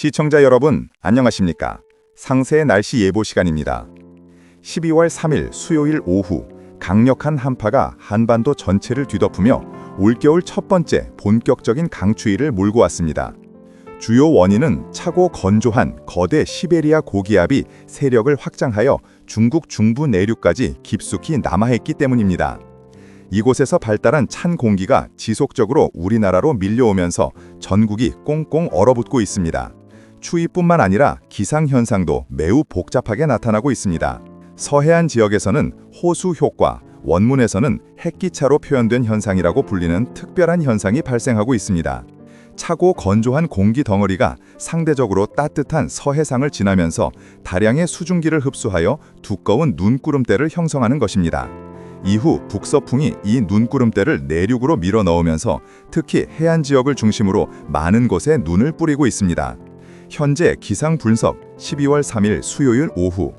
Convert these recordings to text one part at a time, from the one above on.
시청자 여러분, 안녕하십니까? 상세의 날씨 예보 시간입니다. 12월 3일 수요일 오후 강력한 한파가 한반도 전체를 뒤덮으며 올겨울 첫 번째 본격적인 강추위를 몰고 왔습니다. 주요 원인은 차고 건조한 거대 시베리아 고기압이 세력을 확장하여 중국 중부 내륙까지 깊숙이 남하했기 때문입니다. 이곳에서 발달한 찬 공기가 지속적으로 우리나라로 밀려오면서 전국이 꽁꽁 얼어붙고 있습니다. 추위뿐만 아니라 기상현상도 매우 복잡하게 나타나고 있습니다. 서해안 지역에서는 호수 효과, 원문에서는 핵기차로 표현된 현상이라고 불리는 특별한 현상이 발생하고 있습니다. 차고 건조한 공기 덩어리가 상대적으로 따뜻한 서해상을 지나면서 다량의 수증기를 흡수하여 두꺼운 눈구름대를 형성하는 것입니다. 이후 북서풍이 이 눈구름대를 내륙으로 밀어 넣으면서 특히 해안 지역을 중심으로 많은 곳에 눈을 뿌리고 있습니다. 현재 기상 분석 12월 3일 수요일 오후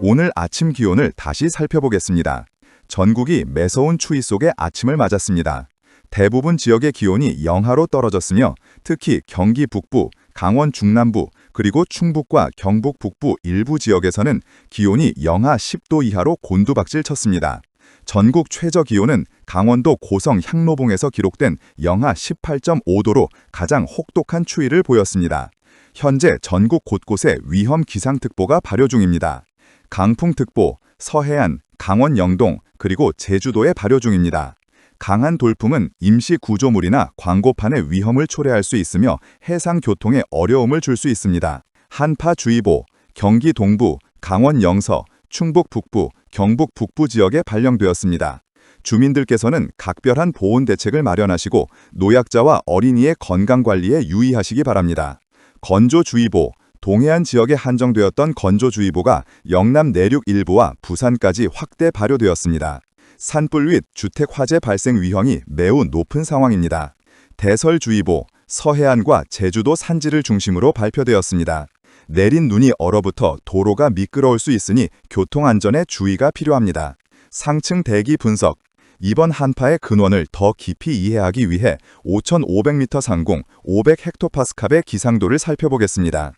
오늘 아침 기온을 다시 살펴보겠습니다. 전국이 매서운 추위 속에 아침을 맞았습니다. 대부분 지역의 기온이 영하로 떨어졌으며 특히 경기 북부, 강원 중남부, 그리고 충북과 경북 북부 일부 지역에서는 기온이 영하 10도 이하로 곤두박질 쳤습니다. 전국 최저 기온은 강원도 고성 향로봉에서 기록된 영하 18.5도로 가장 혹독한 추위를 보였습니다. 현재 전국 곳곳에 위험 기상특보가 발효 중입니다. 강풍특보, 서해안, 강원 영동, 그리고 제주도에 발효 중입니다. 강한 돌풍은 임시 구조물이나 광고판의 위험을 초래할 수 있으며 해상 교통에 어려움을 줄 수 있습니다. 한파주의보, 경기 동부, 강원 영서, 충북 북부, 경북 북부 지역에 발령되었습니다. 주민들께서는 각별한 보온 대책을 마련하시고 노약자와 어린이의 건강 관리에 유의하시기 바랍니다. 건조주의보, 동해안 지역에 한정되었던 건조주의보가 영남 내륙 일부와 부산까지 확대 발효되었습니다. 산불 및 주택 화재 발생 위험이 매우 높은 상황입니다. 대설주의보, 서해안과 제주도 산지를 중심으로 발표되었습니다. 내린 눈이 얼어붙어 도로가 미끄러울 수 있으니 교통안전에 주의가 필요합니다. 상층 대기 분석 이번 한파의 근원을 더 깊이 이해하기 위해 5,500m 상공 500헥토파스칼의 기상도를 살펴보겠습니다.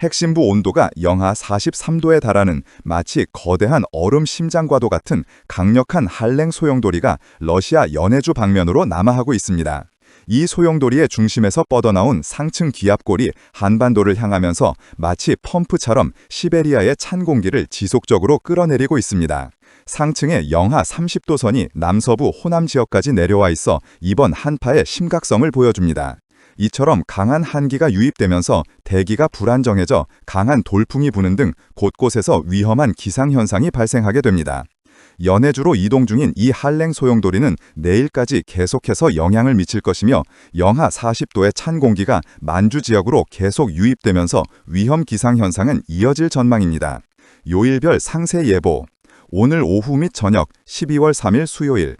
핵심부 온도가 영하 43도에 달하는 마치 거대한 얼음 심장과도 같은 강력한 한랭 소용돌이가 러시아 연해주 방면으로 남하하고 있습니다. 이 소용돌이의 중심에서 뻗어나온 상층 기압골이 한반도를 향하면서 마치 펌프처럼 시베리아의 찬 공기를 지속적으로 끌어내리고 있습니다. 상층의 영하 30도 선이 남서부 호남 지역까지 내려와 있어 이번 한파의 심각성을 보여줍니다. 이처럼 강한 한기가 유입되면서 대기가 불안정해져 강한 돌풍이 부는 등 곳곳에서 위험한 기상현상이 발생하게 됩니다. 연해주로 이동 중인 이 한랭 소용돌이는 내일까지 계속해서 영향을 미칠 것이며 영하 40도의 찬 공기가 만주 지역으로 계속 유입되면서 위험 기상 현상은 이어질 전망입니다. 요일별 상세 예보 오늘 오후 및 저녁 12월 3일 수요일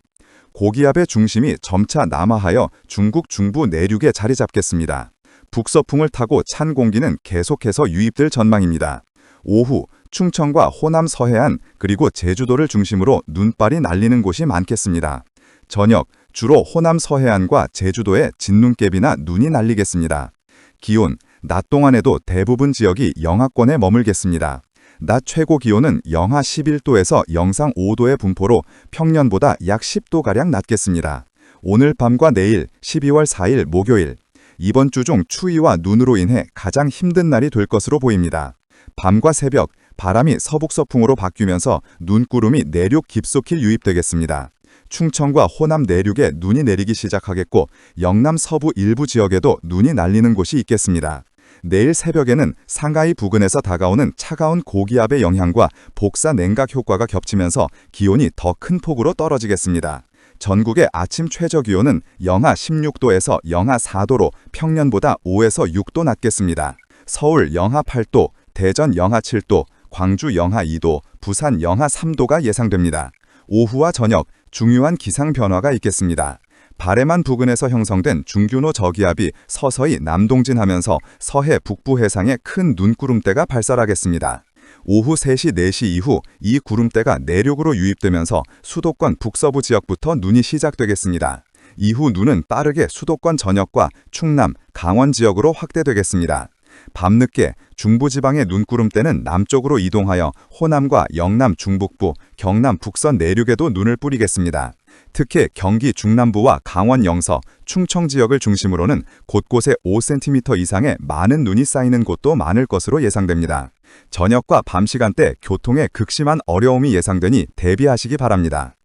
고기압의 중심이 점차 남하하여 중국 중부 내륙에 자리 잡겠습니다. 북서풍을 타고 찬 공기는 계속해서 유입될 전망입니다. 오후 충청과 호남 서해안 그리고 제주도를 중심으로 눈발이 날리는 곳이 많겠습니다. 저녁 주로 호남 서해안과 제주도에 진눈깨비나 눈이 날리겠습니다. 기온 낮 동안에도 대부분 지역이 영하권에 머물겠습니다. 낮 최고 기온은 영하 11도에서 영상 5도의 분포로 평년보다 약 10도가량 낮겠습니다. 오늘 밤과 내일 12월 4일 목요일 이번 주 중 추위와 눈으로 인해 가장 힘든 날이 될 것으로 보입니다. 밤과 새벽 바람이 서북서풍으로 바뀌면서 눈구름이 내륙 깊숙이 유입되겠습니다. 충청과 호남 내륙에 눈이 내리기 시작하겠고 영남 서부 일부 지역에도 눈이 날리는 곳이 있겠습니다. 내일 새벽에는 상하이 부근에서 다가오는 차가운 고기압의 영향과 복사 냉각 효과가 겹치면서 기온이 더 큰 폭으로 떨어지겠습니다. 전국의 아침 최저 기온은 영하 16도에서 영하 4도로 평년보다 5에서 6도 낮겠습니다. 서울 영하 8도, 대전 영하 7도, 광주 영하 2도, 부산 영하 3도가 예상됩니다. 오후와 저녁 중요한 기상 변화가 있겠습니다. 바레만 부근에서 형성된 중균호 저기압이 서서히 남동진하면서 서해 북부 해상에 큰 눈구름대가 발달하겠습니다. 오후 3시, 4시 이후 이 구름대가 내륙으로 유입되면서 수도권 북서부 지역부터 눈이 시작되겠습니다. 이후 눈은 빠르게 수도권 전역과 충남, 강원 지역으로 확대되겠습니다. 밤늦게 중부지방의 눈구름대는 남쪽으로 이동하여 호남과 영남 중북부, 경남 북선 내륙에도 눈을 뿌리겠습니다. 특히 경기 중남부와 강원 영서, 충청 지역을 중심으로는 곳곳에 5cm 이상의 많은 눈이 쌓이는 곳도 많을 것으로 예상됩니다. 저녁과 밤 시간대 교통에 극심한 어려움이 예상되니 대비하시기 바랍니다.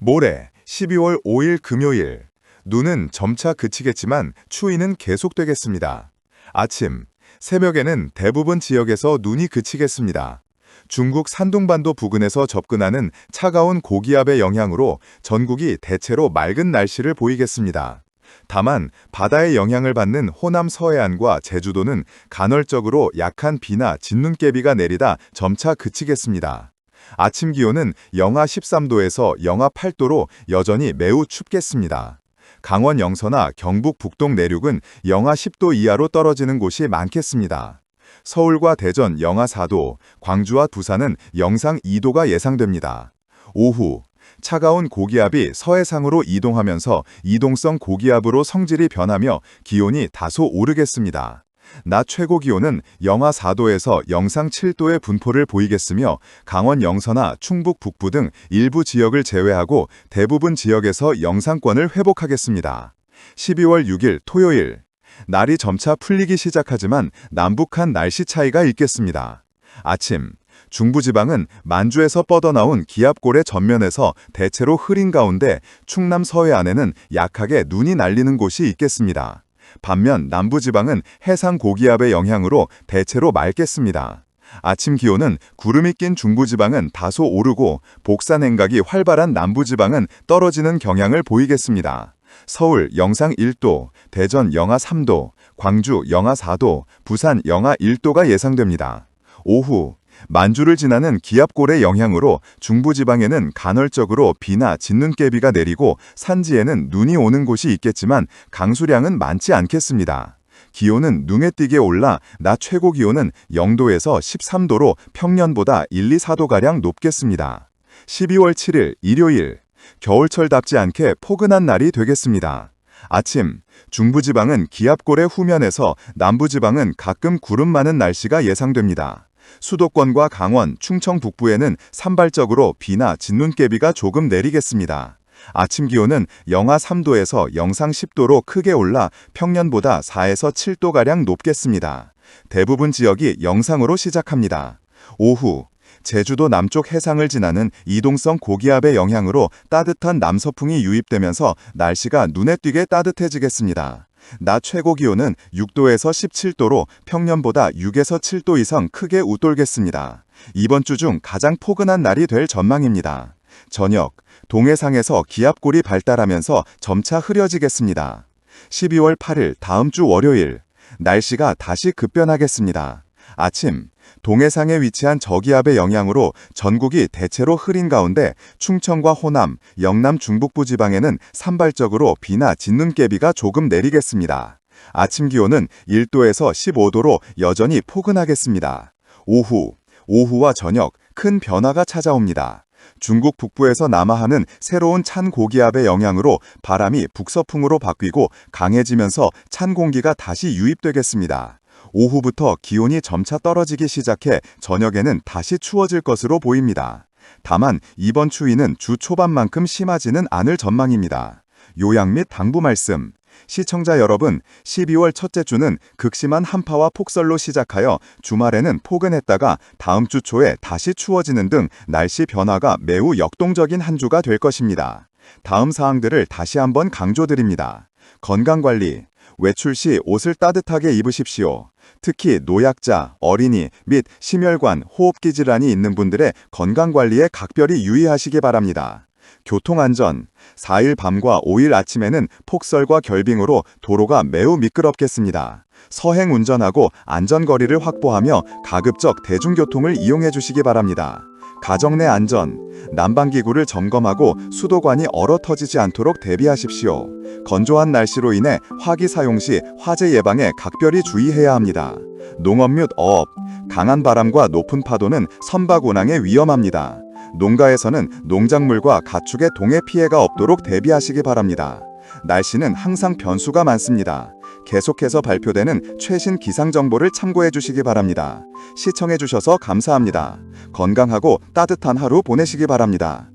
모레 12월 5일 금요일 눈은 점차 그치겠지만 추위는 계속되겠습니다. 아침, 새벽에는 대부분 지역에서 눈이 그치겠습니다. 중국 산둥반도 부근에서 접근하는 차가운 고기압의 영향으로 전국이 대체로 맑은 날씨를 보이겠습니다. 다만 바다의 영향을 받는 호남 서해안과 제주도는 간헐적으로 약한 비나 진눈깨비가 내리다 점차 그치겠습니다. 아침 기온은 영하 13도에서 영하 8도로 여전히 매우 춥겠습니다. 강원 영서나 경북 북동 내륙은 영하 10도 이하로 떨어지는 곳이 많겠습니다. 서울과 대전 영하 4도, 광주와 부산은 영상 2도가 예상됩니다. 오후 차가운 고기압이 서해상으로 이동하면서 이동성 고기압으로 성질이 변하며 기온이 다소 오르겠습니다. 낮 최고 기온은 영하 4도에서 영상 7도의 분포를 보이겠으며 강원 영서나 충북 북부 등 일부 지역을 제외하고 대부분 지역에서 영상권을 회복하겠습니다. 12월 6일 토요일 날이 점차 풀리기 시작하지만 남북한 날씨 차이가 있겠습니다. 아침 중부지방은 만주에서 뻗어나온 기압골의 전면에서 대체로 흐린 가운데 충남 서해안에는 약하게 눈이 날리는 곳이 있겠습니다. 반면 남부지방은 해상 고기압의 영향으로 대체로 맑겠습니다. 아침 기온은 구름이 낀 중부지방은 다소 오르고 복사 냉각이 활발한 남부지방은 떨어지는 경향을 보이겠습니다. 서울 영상 1도, 대전 영하 3도, 광주 영하 4도, 부산 영하 1도가 예상됩니다. 오후 만주를 지나는 기압골의 영향으로 중부지방에는 간헐적으로 비나 진눈깨비가 내리고 산지에는 눈이 오는 곳이 있겠지만 강수량은 많지 않겠습니다. 기온은 눈에 띄게 올라 낮 최고 기온은 0도에서 13도로 평년보다 1, 2, 4도가량 높겠습니다. 12월 7일 일요일 겨울철답지 않게 포근한 날이 되겠습니다. 아침 중부지방은 기압골의 후면에서 남부지방은 가끔 구름 많은 날씨가 예상됩니다. 수도권과 강원, 충청 북부에는 산발적으로 비나 진눈깨비가 조금 내리겠습니다. 아침 기온은 영하 3도에서 영상 10도로 크게 올라 평년보다 4에서 7도가량 높겠습니다. 대부분 지역이 영상으로 시작합니다. 오후 제주도 남쪽 해상을 지나는 이동성 고기압의 영향으로 따뜻한 남서풍이 유입되면서 날씨가 눈에 띄게 따뜻해지겠습니다. 낮 최고 기온은 6도에서 17도로 평년보다 6에서 7도 이상 크게 웃돌겠습니다. 이번 주 중 가장 포근한 날이 될 전망입니다. 저녁, 동해상에서 기압골이 발달하면서 점차 흐려지겠습니다. 12월 8일 다음 주 월요일, 날씨가 다시 급변하겠습니다. 아침, 동해상에 위치한 저기압의 영향으로 전국이 대체로 흐린 가운데 충청과 호남, 영남 중북부 지방에는 산발적으로 비나 진눈깨비가 조금 내리겠습니다. 아침 기온은 1도에서 15도로 여전히 포근하겠습니다. 오후, 오후와 저녁 큰 변화가 찾아옵니다. 중국 북부에서 남하하는 새로운 찬 고기압의 영향으로 바람이 북서풍으로 바뀌고 강해지면서 찬 공기가 다시 유입되겠습니다. 오후부터 기온이 점차 떨어지기 시작해 저녁에는 다시 추워질 것으로 보입니다. 다만 이번 추위는 주 초반만큼 심하지는 않을 전망입니다. 요약 및 당부 말씀. 시청자 여러분, 12월 첫째 주는 극심한 한파와 폭설로 시작하여 주말에는 포근했다가 다음 주 초에 다시 추워지는 등 날씨 변화가 매우 역동적인 한 주가 될 것입니다. 다음 사항들을 다시 한번 강조드립니다. 건강관리, 외출 시 옷을 따뜻하게 입으십시오. 특히 노약자, 어린이 및 심혈관, 호흡기 질환이 있는 분들의 건강관리에 각별히 유의하시기 바랍니다. 교통안전, 4일 밤과 5일 아침에는 폭설과 결빙으로 도로가 매우 미끄럽겠습니다. 서행 운전하고 안전거리를 확보하며 가급적 대중교통을 이용해 주시기 바랍니다. 가정 내 안전, 난방기구를 점검하고 수도관이 얼어 터지지 않도록 대비하십시오. 건조한 날씨로 인해 화기 사용 시 화재 예방에 각별히 주의해야 합니다. 농업 및 어업, 강한 바람과 높은 파도는 선박 운항에 위험합니다. 농가에서는 농작물과 가축의 동해 피해가 없도록 대비하시기 바랍니다. 날씨는 항상 변수가 많습니다. 계속해서 발표되는 최신 기상 정보를 참고해 주시기 바랍니다. 시청해 주셔서 감사합니다. 건강하고 따뜻한 하루 보내시기 바랍니다.